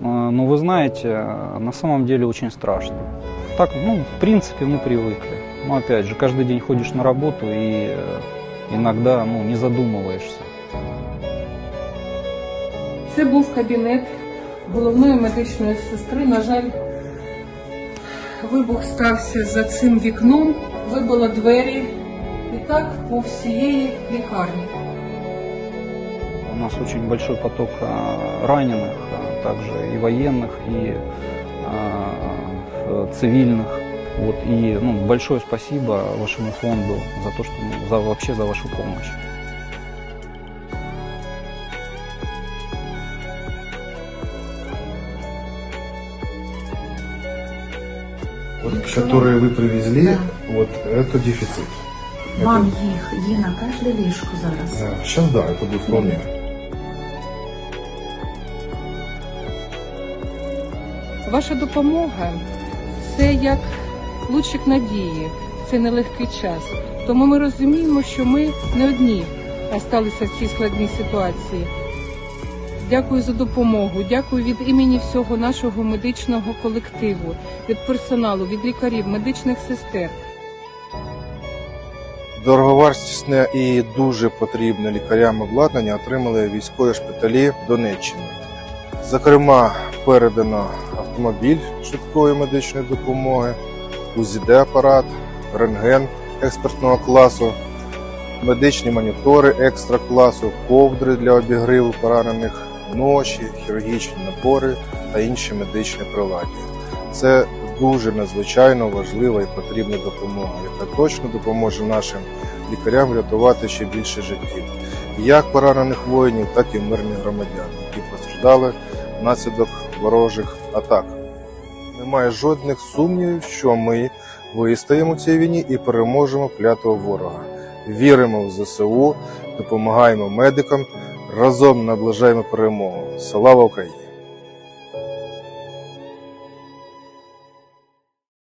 Э, Ну, вы знаете, э, на самом деле очень страшно. Так, ну, в принципе, мы привыкли. Но опять же, каждый день ходишь на работу и э, иногда, ну, не задумываешься. Це був кабінет головної медичної сестри. На жаль, вибух стався за цим вікном, вибило двері і так по всієї лікарні. У нас очень большой поток э, раненых, а также и военных, и э, цивильных. Вот, и ну, большое спасибо вашему фонду за то, что ну, за, вообще за вашу помощь. Вот, которые вы привезли, вот это дефицит. Вам їх є на кожне ліжко зараз. Сейчас да, это будет вполне. Ваша допомога це як лучик надії, це нелегкий час. Тому ми розуміємо, що ми не одні залишилися в цій складній ситуації. Дякую за допомогу. Дякую від імені всього нашого медичного колективу, від персоналу, від лікарів, медичних сестер. Дороговартісне і дуже потрібне лікарям обладнання отримали військові шпиталі Донеччини. Зокрема, передано автомобіль швидкої медичної допомоги, УЗД-апарат, рентген експертного класу, медичні монітори екстра класу, ковдри для обігріву поранених, ноші, хірургічні набори та інші медичні прилади. Це дуже надзвичайно важлива і потрібна допомога, яка точно допоможе нашим лікарям врятувати ще більше життів, як поранених воїнів, так і мирних громадян, які постраждали внаслідок ворожих атак. Немає жодних сумнівів, що ми вистоїмо цій війні і переможемо клятого ворога. Віримо в ЗСУ, допомагаємо медикам, разом наближаємо перемогу. Слава Україні!